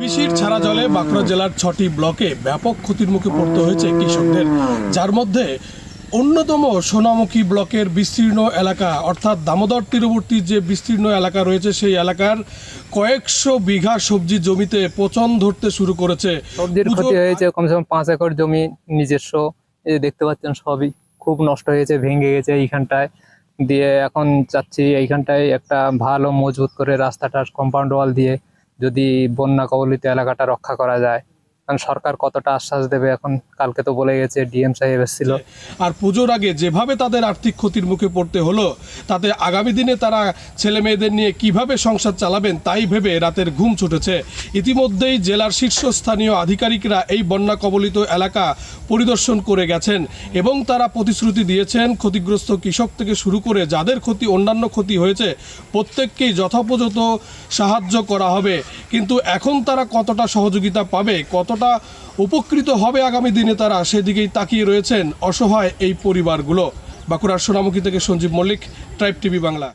বৃষ্টির ছাড়া জলে বাঁকুড়া জেলার ছটি ব্লকে ব্যাপক ক্ষতির মুখে পড়তে হয়েছে কৃষকদের। যার মধ্যে অন্যতম সোনামুখী ব্লকের বিস্তীর্ণ এলাকা অর্থাৎ দামোদর তীরবর্তী যে বিস্তীর্ণ এলাকা রয়েছে সেই এলাকার কয়েকশো বিঘা সবজি জমিতে পচন ধরতে শুরু করেছে। সবজির ক্ষতি হয়েছে কমসে কম পাঁচ একর জমি নিজস্ব দেখতে পাচ্ছেন সবই। খুব নষ্ট হয়েছে ভেঙে গেছে এইখানটায়। দিয়ে এখন চাচ্ছি এইখানটায় একটা ভালো মজবুত করে রাস্তাটা কম্পাউন্ড ওয়াল দিয়ে যদি বন্যা কবলিত এলাকাটা রক্ষা করা যায় কারণ সরকার কতটা আশ্বাস দেবে এখন কালকে তো বলে গেছে, ডিএম সাহেব এসেছিল। আর পুজোর আগে যেভাবে তাদের আর্থিক ক্ষতির মুখে পড়তে হলো, তাতে আগামী দিনে তারা ছেলে মেয়েদের নিয়ে কীভাবে সংসার চালাবেন তাই ভেবে রাতের ঘুম ছুটেছে। ইতিমধ্যেই জেলার শীর্ষস্থানীয় আধিকারিকরা এই বন্যা কবলিত এলাকা পরিদর্শন করে গেছেন এবং তারা প্রতিশ্রুতি দিয়েছেন ক্ষতিগ্রস্ত কৃষক থেকে শুরু করে যাদের ক্ষতি, অন্যান্য ক্ষতি হয়েছে, প্রত্যেককেই যথাপোযত সাহায্য করা হবে। কিন্তু এখন তারা কতটা সহযোগিতা পাবে কতটা উপকৃত হবে আগামী দিনে তারা সেদিকেই তাকিয়ে রয়েছেন অসহায় এই পরিবারগুলো। বাঁকুড়ার সোনামুখী থেকে সঞ্জীব মল্লিক ট্রাইব টিভি বাংলা।